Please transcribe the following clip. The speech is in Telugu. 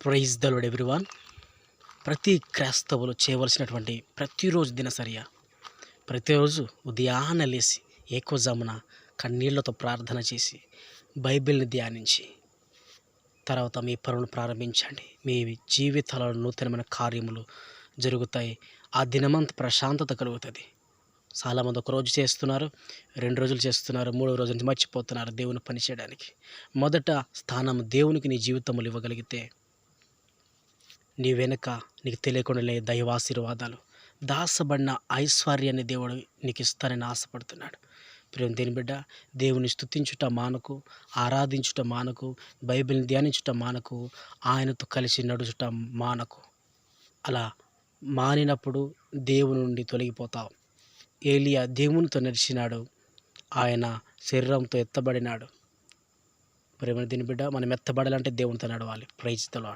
ప్రైజ్ ద ఎవ్రీవాన్ ప్రతి క్రైస్తవులు చేయవలసినటువంటి ప్రతిరోజు దినచర్య. ప్రతిరోజు ఉదయాన లేచి ఏకోజామున కన్నీళ్ళతో ప్రార్థన చేసి బైబిల్ని ధ్యానించి తర్వాత మీ పనులు ప్రారంభించండి. మీ జీవితాలలో నూతనమైన కార్యములు జరుగుతాయి. ఆ దినమంత ప్రశాంతత కలుగుతుంది. చాలామంది ఒక రోజు చేస్తున్నారు రెండు రోజులు చేస్తున్నారు మూడో రోజు నుంచి మర్చిపోతున్నారు దేవుని పని చేయడానికి. మొదట స్థానం దేవునికి నీ జీవితంలో ఇవ్వగలిగితే నీ వెనుక నీకు తెలియకుండానే దైవాశీర్వాదాలు. దాసబడిన ఐశ్వర్యాన్ని దేవుడు నీకు ఇస్తానని ఆశపడుతున్నాడు. ప్రేమ దేని బిడ్డ? దేవుని స్తుతించుట మానకు ఆరాధించుట మానకు బైబిల్ని ధ్యానించుట మానకు ఆయనతో కలిసి నడుచుట మానకు. అలా మానినప్పుడు దేవుని నుండి తొలగిపోతావు. ఏలియా దేవునితో నడిచినాడు. ఆయన శరీరంతో ఎత్తబడినాడు. ప్రేమ దీని బిడ్డ? మనం ఎత్తబడాలంటే దేవునితో నడవాలి. Praise the